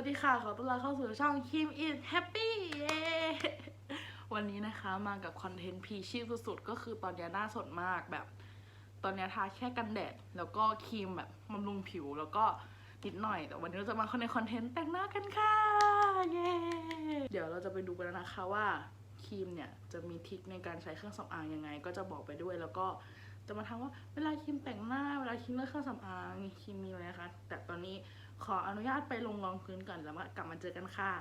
วัสดีค่ะ ขอต้อนรับเข้าสู่ช่อง Kim is Happy เย้วันนี้นะคะมากับคอนเทนต์พีชีพสุดๆ ก็คือตอนนี้หน้าสดมากแบบ ตอนนี้ทาแค่กันแดด แล้วก็ครีมแบบบำรุงผิวแล้วก็นิดหน่อย แต่วันนี้เราจะมาในคอนเทนต์แต่งหน้ากันค่ะ เย้ เดี๋ยวเราจะไปดูกันนะคะว่าครีมเนี่ยจะมีทิคในการใช้เครื่องสำอางยังไง ก็จะบอกไปด้วยแล้วก็จะมาทำว่าเวลาครีมแต่งหน้า เวลาครีมเลือกเครื่องสำอางครีมมีอะไรนะคะ แต่ตอนนี้ขออนุญาตไปลงรองพื้นก่อนแล้วมากลับมาเจอกันค่ะ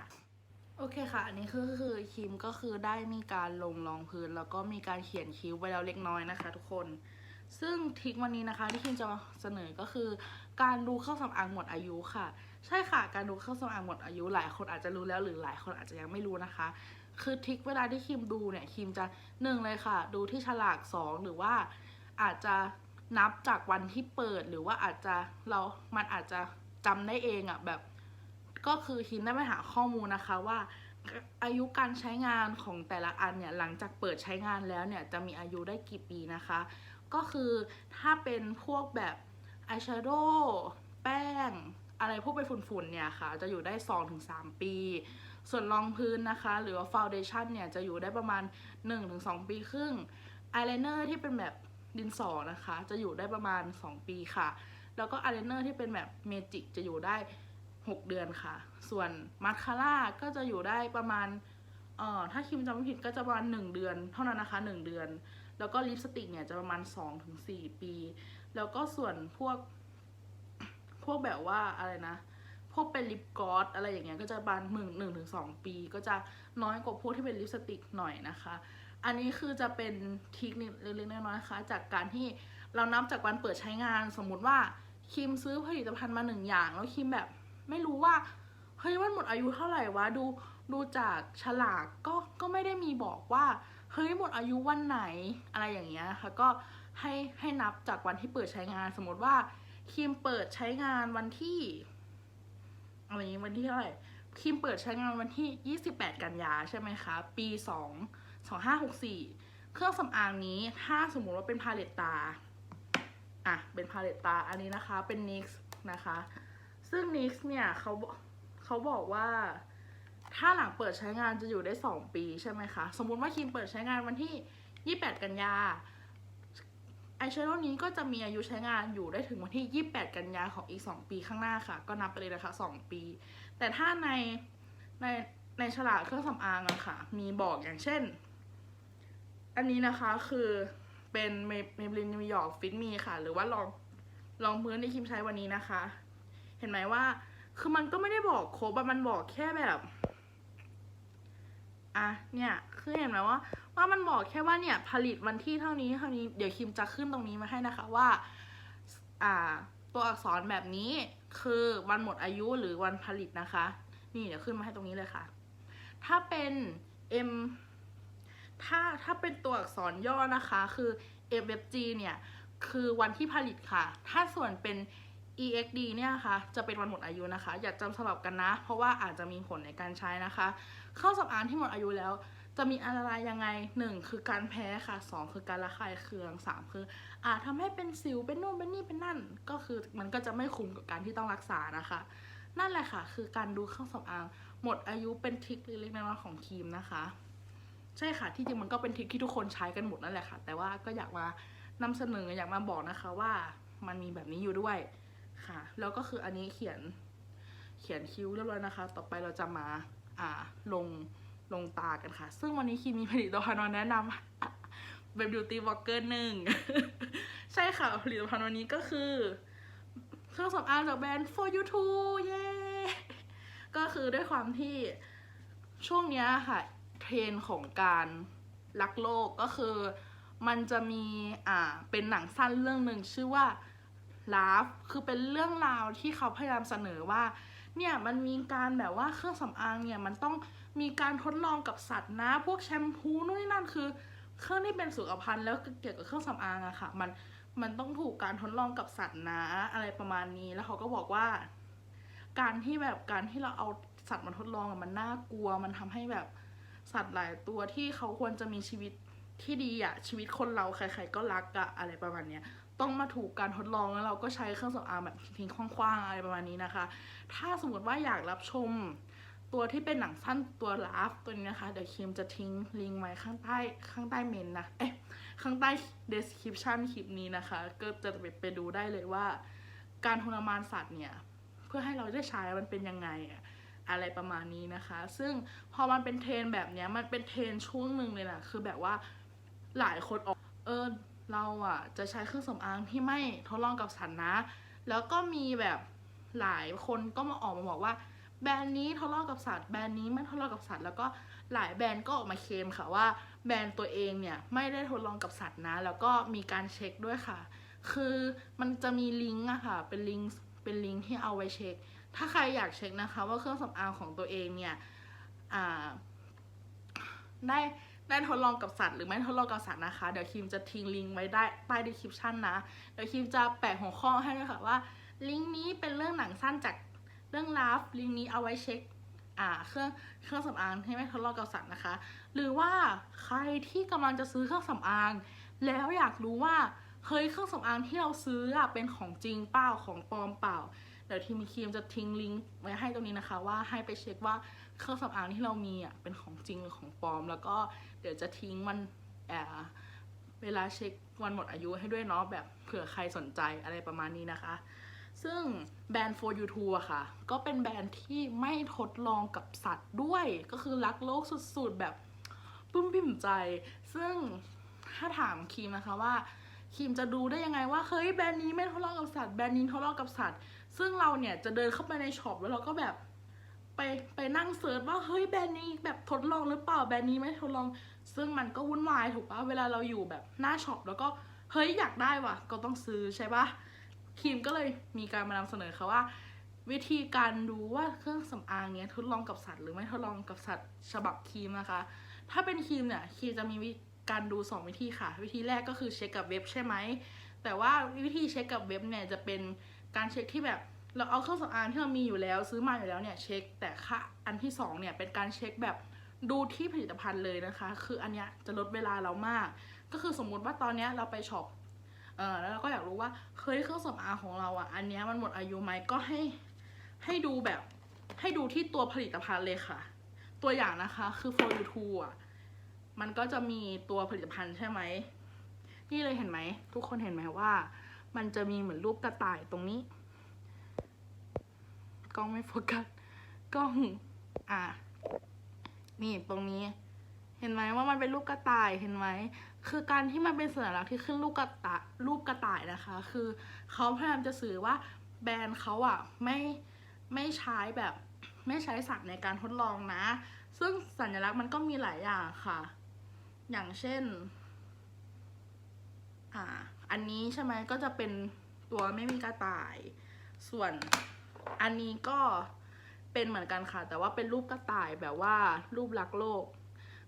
โอเคค่ะ อันนี้คือคือครีมก็คือได้มีการลงรองพื้น แล้วก็มีการเขียนคิ้วไว้แล้วเล็กน้อยนะคะ ทุกคน ซึ่งทิควันนี้นะคะที่คิมจะมาเสนอก็คือ การดูเครื่องสำอางหมดอายุค่ะ ใช่ค่ะ การดูเครื่องสำอางหมดอายุหลายคนอาจจะรู้แล้วหรือหลายคนอาจจะยังไม่รู้นะคะคือทิคเวลาที่คิมดูเนี่ยคิมจะหนึ่งเลยค่ะ ดูที่ฉลากสองหรือว่าอาจจะ นับจากวันที่เปิดหรือว่าอาจจะเรามันอาจจะจำได้เองอะ่ะแบบ ก็คือคิมได้ไปหาข้อมูลนะคะว่า อายุการใช้งานของแต่ละอันเนี่ยหลังจากเปิดใช้งานแล้วเนี่ยจะมีอายุได้กี่ปีนะคะ ก็คือถ้าเป็นพวกแบบอายแชโดว์แป้ง อะไรพวกเป็นฝุ่นๆเนี่ยค่ะ จะอยู่ได้ 2-3 ปี ส่วนรองพื้นนะคะ หรือว่าฟาวเดชั่นเนี่ยจะอยู่ได้ประมาณ 1-2 ปีครึ่งอายไลเนอร์ที่เป็นแบบ ดินสอนะคะ จะอยู่ได้ประมาณ 2 ปีค่ะ แล้วก็อายไลเนอร์ที่เป็นแบบเมจิกจะอยู่ได้ 6 เดือนค่ะ ส่วนมาสคาร่าก็จะอยู่ได้ประมาณเอ่อถ้าคิมจำไม่ผิดก็จะประมาณ 1 เดือนเท่านั้นนะคะ 1 เดือน แล้วก็ลิปสติกเนี่ยจะประมาณ 2-4 ปี แล้วก็ส่วนพวกพวกแบบว่าอะไรนะพวกเป็นลิปกลอสอะไรอย่างเงี้ยก็จะประมาณหนึ่งหนึ่งถึงสองปี ก็จะน้อยกว่าพวกที่เป็นลิปสติกหน่อยนะคะ อันนี้คือจะเป็นทิคนิดเล็กๆน้อยๆนะคะจากการที่เรานับจากวันเปิดใช้งาน สมมุติว่าคิมซื้อผลิตภัณฑ์มาหนึ่งอย่างแล้วคิมแบบไม่รู้ว่าเฮ้ยมันหมดอายุเท่าไหร่วะดูดูจากฉลากก็ก็ไม่ได้มีบอกว่าเฮ้ยหมดอายุวันไหนอะไรอย่างเงี้ยค่ะก็ให้ให้นับจากวันที่เปิดใช้งาน สมมติว่าคิมเปิดใช้งานวันที่อะไรอย่างงี้วันที่เท่าไหร่คิมเปิดใช้งานวันที่ 28 กันยาใช่ไหมคะ ปี 2 2564 เครื่องสำอางนี้ถ้าสมมุติว่าเป็นพาเลตตา อะ เป็นพาเลตตา อันนี้นะคะ เป็น NYX นะคะ ซึ่ง NYX เนี่ยเขาเขาบอกว่าถ้าหลังเปิดใช้งานจะอยู่ได้ 2 ปีใช่ไหมคะ สมมุติว่าคิมเปิดใช้งานวันที่ 28 กันยาอายแชโดว์นี้ก็จะมีอายุใช้งานอยู่ได้ถึงวันที่ 28 กันยาของอีก 2 ปีข้างหน้าค่ะ ก็นับไปเลยนะคะ 2 ปี แต่ถ้าในในในฉลากเครื่องสำอางอะค่ะ มีบอกอย่างเช่น อันนี้นะคะคือเป็นเมเบลินนิวยอร์กฟิตมีค่ะ หรือว่าลองลองพื้นที่คิมใช้วันนี้นะคะ เห็นไหมว่า คือมันก็ไม่ได้บอกโครบมันบอกแค่แบบอะเนี่ยคือเห็นไหมว่าว่ามันบอกแค่ว่าเนี่ยผลิตวันที่เท่านี้เท่านี้เดี๋ยวคิมจะขึ้นตรงนี้มาให้นะคะว่าอ่าตัวอักษรแบบนี้คือวันหมดอายุหรือวันผลิตนะคะ นี่เดี๋ยวขึ้นมาให้ตรงนี้เลยค่ะ ถ้าเป็น M ถ้าถ้าเป็นตัวอักษรย่อนะคะ คือ MFG เนี่ย คือวันที่ผลิตค่ะ ถ้าส่วนเป็น EXD เนี่ยนะคะจะเป็นวันหมดอายุนะคะ อย่าจำสลับกันนะ เพราะว่าอาจจะมีผลในการใช้นะคะเครื่องสำอางที่หมดอายุแล้ว จะมีอันตรายยังไง 1 คือการแพ้ค่ะ 2 คือการระคายเคือง 3 คือ อาจทำให้เป็นสิว เป็นนู่น เป็นนี่ เป็นนั่น ก็คือมันก็จะไม่คุ้มกับการที่ต้องรักษานะคะ นั่นแหละค่ะ คือการดูเครื่องสำอางหมดอายุเป็นทริคเล็กๆน้อยๆของครีมนะคะ ใช่ค่ะที่จริงมันก็เป็นทริคที่ทุกคนใช้กันหมดนั่นแหละค่ะ แต่ว่าก็อยากมานำเสนออยากมาบอกนะคะว่ามันมีแบบนี้อยู่ด้วยค่ะ แล้วก็คืออันนี้เขียนเขียนคิ้วเรียบร้อยนะคะ ต่อไปเราจะมาอ่าลงลงตากันค่ะ ซึ่งวันนี้คีมีผลิตภัณฑ์มาแนะนำเป็นบิวตี้บล็อกเกอร์หนึ่งใช่ค่ะ ผลิตภัณฑ์วันนี้ก็คือเครื่องสำอางจากแบรนด์ for you too เย้ก็คือด้วยความที่ช่วงเนี้ยค่ะ เทรนของการรักโลกก็คือมันจะมีอ่าเป็นหนังสั้นเรื่องหนึ่งชื่อว่า Love คือเป็นเรื่องราวที่เขาพยายามเสนอว่าเนี่ยมันมีการแบบว่าเครื่องสำอางเนี่ยมันต้องมีการทดลองกับสัตว์นะ พวกแชมพูนู่นนี่นั่นคือ เครื่องที่เป็นสุขภัณฑ์แล้วเกี่ยวกับเครื่องสำอางอะค่ะมันมันต้องถูกการทดลองกับสัตว์นะอะไรประมาณนี้แล้วเขาก็บอกว่า การที่แบบการที่เราเอาสัตว์มาทดลองมันน่ากลัวมันทำให้แบบ สัตว์หลายตัวที่เขาควรจะมีชีวิตที่ดีอะชีวิตคนเราใคร ๆ ก็รักอะอะไรประมาณเนี้ยต้องมาถูกการทดลองแล้วเราก็ใช้เครื่องสำอางแบบทิ้งคว้างๆอะไรประมาณนี้นะคะ ถ้าสมมติว่าอยากรับชมตัวที่เป็นหนังสั้นตัวลาฟตัวนี้นะคะ เดี๋ยวคิมจะทิ้งลิงก์ไว้ข้างใต้ข้างใต้เมนนะ เอ๊ะ ข้างใต้ description คลิปนี้นะคะ ก็จะไปไปดูได้เลยว่า การทรมานสัตว์เนี่ย เพื่อให้เราได้ใช้มันเป็นยังไงอะ อะไรประมาณนี้นะคะ ซึ่งพอมันเป็นเทรนแบบนี้มันเป็นเทรนช่วงหนึ่งเลยนะคือแบบว่าหลายคนออกเออเราอะจะใช้เครื่องสำอางที่ไม่ทดลองกับสัตว์นะ แล้วก็มีแบบหลายคนก็มาออกมาบอกว่าแบรนด์นี้ทดลองกับสัตว์แบรนด์นี้ไม่ทดลองกับสัตว์แล้วก็หลายแบรนด์ก็ออกมาเคลมค่ะว่าแบรนด์ตัวเองเนี่ยไม่ได้ทดลองกับสัตว์นะ แล้วก็มีการเช็คด้วยค่ะ คือมันจะมีลิงก์อะค่ะเป็นลิงก์เป็นลิงก์ที่เอาไว้เช็ค ถ้าใครอยากเช็คนะคะ ว่าเครื่องสำอางของตัวเองเนี่ยได้ได้ทดลองกับสัตว์หรือไม่ทดลองกับสัตว์นะคะ เดี๋ยวคิมจะทิ้งลิงก์ไว้ได้ใต้ดีคริปชันนะ เดี๋ยวคิมจะแปะหัวข้อให้ด้วยค่ะว่า ลิงก์นี้เป็นเรื่องหนังสั้นจากเรื่องลาฟลิงก์นี้เอาไว้เช็คอ่าเครื่องเครื่องสำอางที่ไม่ทดลองกับสัตว์นะคะ หรือว่าใครที่กำลังจะซื้อเครื่องสำอาง แล้วอยากรู้ว่าเฮ้ยเครื่องสำอางที่เราซื้อเป็นของจริงเปล่าของปลอมเปล่า เดี๋ยวทีมครีมจะทิ้งลิงก์ไว้ให้ตรงนี้นะคะ ว่าให้ไปเช็คว่าเครื่องสำอางที่เรามีอะเป็นของจริงหรือของปลอม แล้วก็เดี๋ยวจะทิ้งมันเออเวลาเช็ควันหมดอายุให้ด้วยเนาะแบบเผื่อใครสนใจอะไรประมาณนี้นะคะ ซึ่งแบรนด์ for you t o อะค่ะ ก็เป็นแบรนด์ที่ไม่ทดลองกับสัตว์ด้วย ก็คือรักโลกสุดๆแบบปลื้มปิ่มใจ ซึ่งถ้าถามครีมนะคะว่าครีมจะดูได้ยังไงว่าเฮ้ยแบรนด์นี้ไม่ทดลองกับสัตว์แบรนด์นี้ทดลองกับสัตว์ ซึ่งเราเนี่ยจะเดินเข้าไปในช็อปแล้วเราก็แบบไปไปนั่งเซิร์ชว่าเฮ้ยแบรนด์นี้แบบทดลองหรือเปล่าแบรนด์นี้ไม่ทดลอง ซึ่งมันก็วุ่นวายถูกปะเวลาเราอยู่แบบหน้าช็อปแล้วก็เฮ้ยอยากได้ว่ะ ก็ต้องซื้อใช่ปะครีมก็เลยมีการมานำเสนอค่ะว่า วิธีการดูว่าเครื่องสำอางเนี้ยทดลองกับสัตว์หรือไม่ทดลองกับสัตว์ฉบับครีมนะคะ ถ้าเป็นครีมเนี่ยครีมจะมีการดูสองวิธีค่ะ วิธีแรกก็คือเช็คกับเว็บใช่ไหมแต่ว่าวิธีเช็คกับเว็บเนี่ยจะเป็น การเช็คที่แบบเราเอาเครื่องสำอางที่เรามีอยู่แล้ว ซื้อมาอยู่แล้วเนี่ยเช็ค แต่ค่ะอันที่สองเนี่ยเป็นการเช็คแบบดูที่ผลิตภัณฑ์เลยนะคะ คืออันเนี้ยจะลดเวลาเรามาก ก็คือสมมุติว่าตอนเนี้ยเราไปช็อปเออแล้วเราก็อยากรู้ว่าเฮ้ยเครื่องสำอางของเราอะอันเนี้ยมันหมดอายุไหมก็ให้ให้ดูแบบให้ดูที่ตัวผลิตภัณฑ์เลยค่ะ ตัวอย่างนะคะคือ for you t o อะมันก็จะมีตัวผลิตภัณฑ์ใช่ไหมนี่เลยเห็นไหมทุกคนเห็นไหมว่า มันจะมีเหมือนรูปกระต่ายตรงนี้ กล้องไม่โฟกัสกล้องอะนี่ตรงนี้ เห็นไหมว่ามันเป็นรูปกระต่ายเห็นไหมคือการที่มันเป็นสัญลักษณ์ที่ขึ้นรูปกระต่ายรูปกระต่ายนะคะ คือเขาพยายามจะสื่อว่าแบรนด์เขาอะไม่ไม่ใช้แบบไม่ใช้สัตว์ในการทดลองนะ ซึ่งสัญลักษณ์มันก็มีหลายอย่างค่ะ อย่างเช่น อ่า อันนี้ใช่ไหมก็จะเป็นตัวไม่มีกระต่าย ส่วนอันนี้ก็เป็นเหมือนกันค่ะ แต่ว่าเป็นรูปกระต่ายแบบว่ารูปลักโลก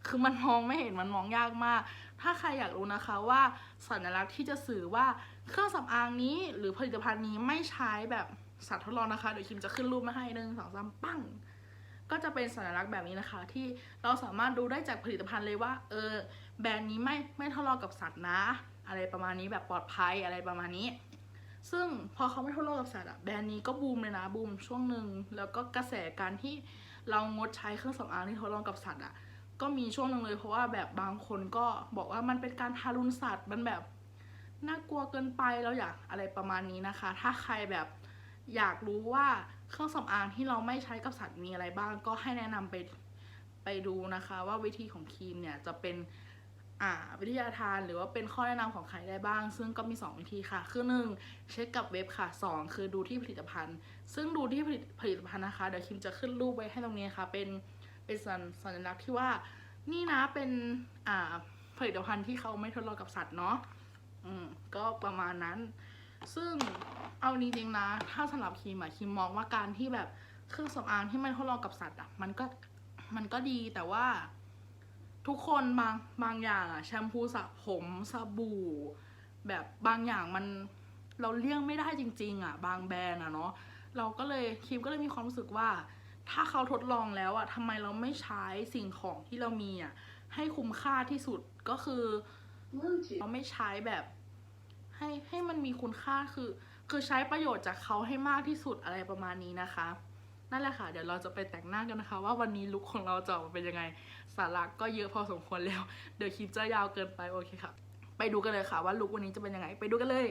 คือมันมองไม่เห็นมันมองยากมาก ถ้าใครอยากรู้นะคะว่าสัญลักษณ์ที่จะสื่อว่าเครื่องสำอางนี้หรือผลิตภัณฑ์นี้ไม่ใช้แบบสัตว์ทดลองนะคะ เดี๋ยวคิมจะขึ้นรูปมาให้หนึ่งสองสามปั้งก็จะเป็นสัญลักษณ์แบบนี้นะคะ ที่เราสามารถดูได้จากผลิตภัณฑ์เลยว่า เออ แบรนด์นี้ไม่ไม่ทดลองกับสัตว์นะ อะไรประมาณนี้แบบปลอดภัยอะไรประมาณนี้ ซึ่งพอเขาไม่ทดลองกับสัตว์อะแบรนด์นี้ก็บูมเลยนะบูมช่วงหนึ่งแล้วก็กระแสการที่เรางดใช้เครื่องสำอางที่ทดลองกับสัตว์อะก็มีช่วงหนึ่งเลยเพราะว่าแบบบางคนก็บอกว่ามันเป็นการทารุณสัตว์มันแบบน่ากลัวเกินไปเราอยากอะไรประมาณนี้นะคะ ถ้าใครแบบอยากรู้ว่าเครื่องสำอางที่เราไม่ใช้กับสัตว์มีอะไรบ้าง ก็ให้แนะนำไปไปดูนะคะ ว่าวิธีของครีมเนี่ยจะเป็น วิทยาทานหรือว่าเป็นข้อแนะนำของใครได้บ้าง ซึ่งก็มี 2 วิธีค่ะ คือ 1 เช็คกับเว็บค่ะ 2 คือดูที่ผลิตภัณฑ์ ซึ่งดูที่ผลิตผลิตภัณฑ์นะคะ เดี๋ยวคิมจะขึ้นรูปไว้ให้ตรงนี้ค่ะ เป็นเป็นสัญสัญลักษณ์ที่ว่านี่นะเป็นอ่าผลิตภัณฑ์ที่เขาไม่ทดลองกับสัตว์เนาะอืมก็ประมาณนั้น ซึ่งเอาจริงๆนะ ถ้าสำหรับคิมอะคิมมองว่าการที่แบบเครื่องสำอางที่ไม่ทดลองกับสัตว์อะมันก็มันก็ดีแต่ว่า ทุกคนบางบางอย่างอะแชมพูสระผมสบู่ แบบบางอย่างมันเราเลี่ยงไม่ได้จริง ๆอะบางแบรนด์อะเนาะเราก็เลยคิมก็เลยมีความรู้สึกว่า ถ้าเขาทดลองแล้วอะทำไมเราไม่ใช้สิ่งของที่เรามีอะให้คุ้มค่าที่สุดก็คือเราไม่ใช้แบบ ให้ให้มันมีคุณค่าคือ คือใช้ประโยชน์จากเขาให้มากที่สุดอะไรประมาณนี้นะคะ นั่นแหละค่ะ เดี๋ยวเราจะไปแต่งหน้ากันนะคะ ว่าวันนี้ลุคของเราจะออกมาเป็นยังไง สาระก็เยอะพอสมควรแล้ว เดี๋ยวคลิปจะยาวเกินไปโอเคค่ะ ไปดูกันเลยค่ะว่าลุควันนี้จะเป็นยังไง ไปดูกันเลย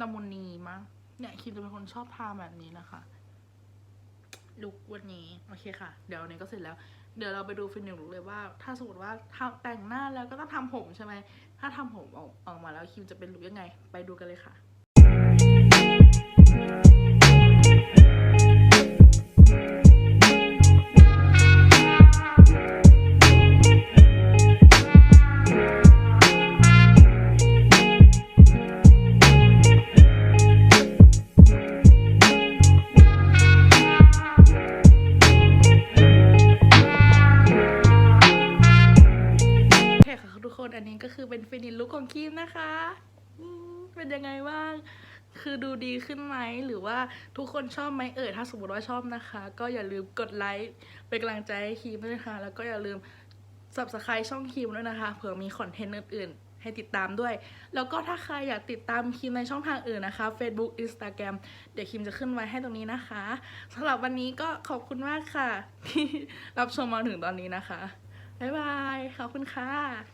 ละมุนนีมากเนี่ยคิมจะเป็นคนชอบทาแบบนี้นะคะลุกวันนี้โอเคค่ะ เดี๋ยวนนี้ก็เสร็จแล้ว เดี๋ยวเราไปดูฟินหนึ่งลุกเลยว่า ถ้าสมมติว่าทำแต่งหน้าแล้วก็ต้องทำผมใช่ไหมถ้าทำผมออกออกมาแล้วคิมจะเป็นลุกยังไง ไปดูกันเลยค่ะ คิมนะคะเป็นยังไงบ้าง คือดูดีขึ้นไหม หรือว่าทุกคนชอบไหมเอ่ย ถ้าสมมติว่าชอบนะคะ ก็อย่าลืมกดไลค์ เป็นกำลังใจให้คิมด้วยนะคะ แล้วก็อย่าลืม subscribe ช่องคิมด้วยนะคะ เผื่อมีคอนเทนต์อื่น ๆ ให้ติดตามด้วย แล้วก็ถ้าใครอยากติดตามคิมในช่องทางอื่นนะคะ Facebook Instagram เดี๋ยวคิมจะขึ้นไว้ให้ตรงนี้นะคะสำหรับวันนี้ก็ขอบคุณมากค่ะ ที่รับชมมาถึงตอนนี้นะคะบ๊ายบาย ขอบคุณค่ะ